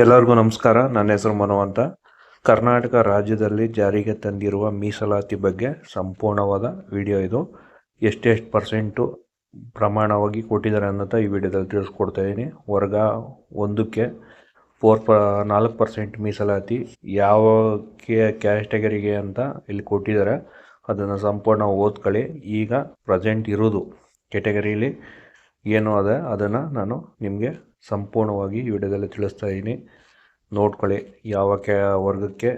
ಎಲ್ಲರಿಗೂ ನಮಸ್ಕಾರ. ನನ್ನ ಹೆಸರು ಮನು ಅಂತ. ಕರ್ನಾಟಕ ರಾಜ್ಯದಲ್ಲಿ ಜಾರಿಗೆ ತಂದಿರುವ ಮೀಸಲಾತಿ ಬಗ್ಗೆ ಸಂಪೂರ್ಣವಾದ ವಿಡಿಯೋ ಇದು. ಎಷ್ಟೆಷ್ಟು ಪರ್ಸೆಂಟು ಪ್ರಮಾಣವಾಗಿ ಕೊಟ್ಟಿದ್ದಾರೆ ಅನ್ನೋದ ಈ ವಿಡಿಯೋದಲ್ಲಿ ತಿಳಿಸ್ಕೊಡ್ತಾ ಇದ್ದೀನಿ. ವರ್ಗ ಒಂದಕ್ಕೆ ಫೋರ್ ಪ, ನಾಲ್ಕು ಪರ್ಸೆಂಟ್ ಮೀಸಲಾತಿ ಯಾವ ಕ್ಯಾಟಗರಿಗೆ ಅಂತ ಇಲ್ಲಿ ಕೊಟ್ಟಿದ್ದಾರೆ. ಅದನ್ನು ಸಂಪೂರ್ಣ ಓದ್ಕೊಳ್ಳಿ. ಈಗ ಪ್ರೆಸೆಂಟ್ ಇರೋದು ಕೆಟಗರಿಲಿ ಏನು ಅದ? ಅದನ್ನು ನಾನು ನಿಮಗೆ ಸಂಪೂರ್ಣವಾಗಿ ಈ ವಿಡಿಯೋದಲ್ಲಿ ತಿಳಿಸ್ತಾ ಇದ್ದೀನಿ ನೋಡ್ಕೊಳ್ಳಿ, ಯಾವ ಕ್ಯಾ ವರ್ಗಕ್ಕೆ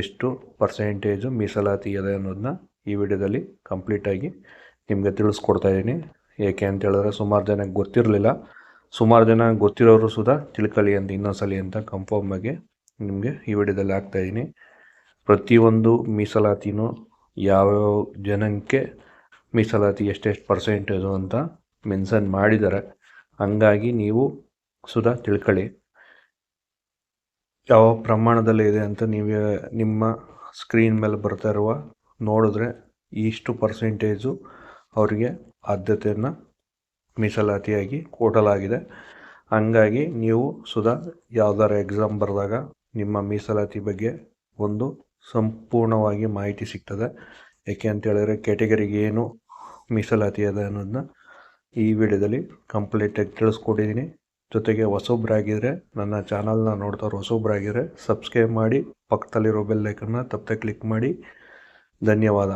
ಎಷ್ಟು ಪರ್ಸೆಂಟೇಜು ಮೀಸಲಾತಿ ಇದೆ ಅನ್ನೋದನ್ನ ಈ ವಿಡಿಯೋದಲ್ಲಿ ಕಂಪ್ಲೀಟಾಗಿ ನಿಮಗೆ ತಿಳಿಸ್ಕೊಡ್ತಾ ಇದ್ದೀನಿ ಏಕೆ ಅಂತ ಹೇಳಿದ್ರೆ ಸುಮಾರು ಜನಕ್ಕೆ ಗೊತ್ತಿರಲಿಲ್ಲ. ಸುಮಾರು ಜನ ಗೊತ್ತಿರೋರು ಸುಧಾ ತಿಳ್ಕೊಳ್ಳಿ ಅಂತ, ಇನ್ನೊಂದ್ಸಲಿ ಅಂತ ಕನ್ಫರ್ಮ್ ಆಗಿ ನಿಮಗೆ ಈ ವಿಡಿಯೋದಲ್ಲಿ ಹಾಕ್ತಾ ಇದ್ದೀನಿ ಪ್ರತಿಯೊಂದು ಮೀಸಲಾತಿನೂ ಯಾವ್ಯಾವ ಜನಕ್ಕೆ ಮೀಸಲಾತಿ ಎಷ್ಟೆಷ್ಟು ಪರ್ಸೆಂಟೇಜು ಅಂತ ಮೆನ್ಷನ್ ಮಾಡಿದ್ದಾರೆ ಹಂಗಾಗಿ ನೀವು ಸುಧಾ ತಿಳ್ಕೊಳ್ಳಿ. ಯಾವ ಪ್ರಮಾಣದಲ್ಲಿ ಇದೆ ಅಂತ ನೀವು ನಿಮ್ಮ ಸ್ಕ್ರೀನ್ ಮೇಲೆ ಬರ್ತಾ ಇರುವ ನೋಡಿದ್ರೆ ಇಷ್ಟು ಪರ್ಸೆಂಟೇಜು ಅವರಿಗೆ ಆದ್ಯತೆಯನ್ನು ಮೀಸಲಾತಿಯಾಗಿ ಕೊಡಲಾಗಿದೆ. ಹಂಗಾಗಿ ನೀವು ಸುಧಾ ಯಾವ್ದಾರ ಎಕ್ಸಾಮ್ ಬರೆದಾಗ ನಿಮ್ಮ ಮೀಸಲಾತಿ ಬಗ್ಗೆ ಒಂದು ಸಂಪೂರ್ಣವಾಗಿ ಮಾಹಿತಿ ಸಿಗ್ತದೆ. ಯಾಕೆ ಅಂತ ಹೇಳಿದ್ರೆ ಕೆಟಗರಿಗೆ ಏನು ಮೀಸಲಾತಿ ಅದ ಅನ್ನೋದನ್ನ ಈ ವಿಡಿಯೋದಲ್ಲಿ ಕಂಪ್ಲೀಟಾಗಿ ತಿಳಿಸ್ಕೊಟ್ಟಿದ್ದೀನಿ ಜೊತೆಗೆ ಹೊಸೊಬ್ಬರಾಗಿದ್ರೆ ನನ್ನ ಚಾನಲ್ನ ನೋಡ್ತಾರೋ ಹೊಸೊಬ್ಬರಾಗಿದ್ರೆ ಸಬ್ಸ್ಕ್ರೈಬ್ ಮಾಡಿ, ಪಕ್ಕದಲ್ಲಿರೋ ಬೆಲ್ಲೈಕನ್ನ ತಪ್ಪದೆ ಕ್ಲಿಕ್ ಮಾಡಿ. ಧನ್ಯವಾದ.